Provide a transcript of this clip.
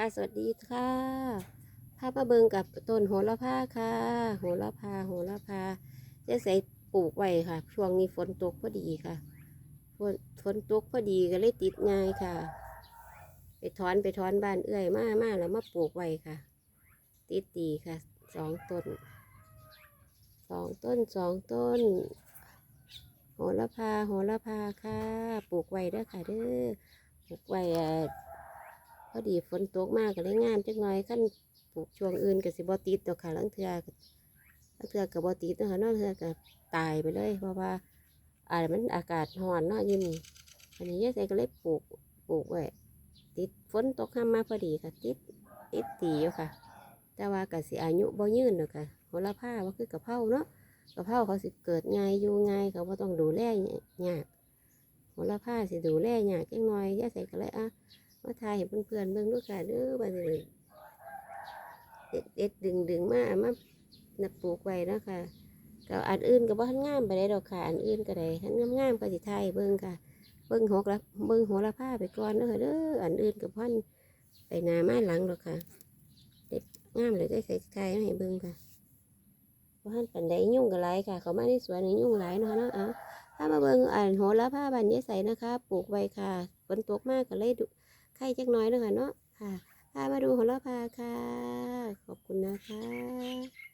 ค่ะ สวัสดีค่ะพาพมาเบิงกับต้นโหระพาค่ะ โหระพา โหระพาจะใส่ปลูกไว้ค่ะ ช่วงนี้ฝนตกพอดีค่ะ ฝนฝนตกพอดีก็เลยติดง่ายค่ะ ไปถอนไปถอนบ้านเอื้อยมามาแล้วมาปลูกไว้ค่ะ ติดดีค่ะสองต้นสองต้นสองต้น โหระพา โหระพาค่ะ ปลูกไว้ด้อค่ะเด้อปลูกไว้อะ พอดีฝนตกมากก็เลยงามจักหน่อยขั้นปลูกช่วงอื่นก็สิบ่ติดดอกค่ะลังเทือลังเทือก็บ่ติดเนาะค่ะนาะเทือก็ตายไปเลยเพราะว่าอ่ามันอากาศร้อนเนาะอยินอันนี้ยายใส่ก็เลยปลูกปลูกไว้ติดฝนตกห้ามมาพอดีค่ะ ติดติดตีอยู่ค่ะ แต่ว่าก็สิอายุบ่ยืนดอกค่ะโหระพาว่าคือกระเพราเนาะกระเพราเขาสิเกิดง่ายอยู่ง่ายเขาบ่ต้องดูแลยากโหระพาสิดูแลยากจังหน่อยย่าใส่ก็เลยอะ มาทายให้เพื่อนๆเบิ่งดูค่ะเด้อบัดนี้เด็ดเด็ดดึงดึงมามานับปลูกไว้แล้วค่ะก็อันอื่นก็บ่ทันงามไปได้ดอกค่ะ อันอื่นก็ได้ทันงามๆก็สิทายเบิ่งค่ะ เบิ่งหกละเบิ่งโหระพาไปก่อนเด้อค่ะเด้ออันอื่นก็พันไปหนามาหลังดอกค่ะเด็ดงามเลยได้ใส่ทายให้เบิ่งค่ะบ่ทันปันใดยุ่งก็หลายค่ะ เขามาในสวนนี่ยุ่งหลายเนาะเนาะเอาถ้ามาเบิ่งอ่านโหระพาบันยายใสนะคะ ปลูกไว้ค่ะฝนตกมากก็เลยดุ ไข่จักหน้อยเนาะคะเนาะค่ะพามาดูโหระพาค่ะ ขอบคุณนะคะ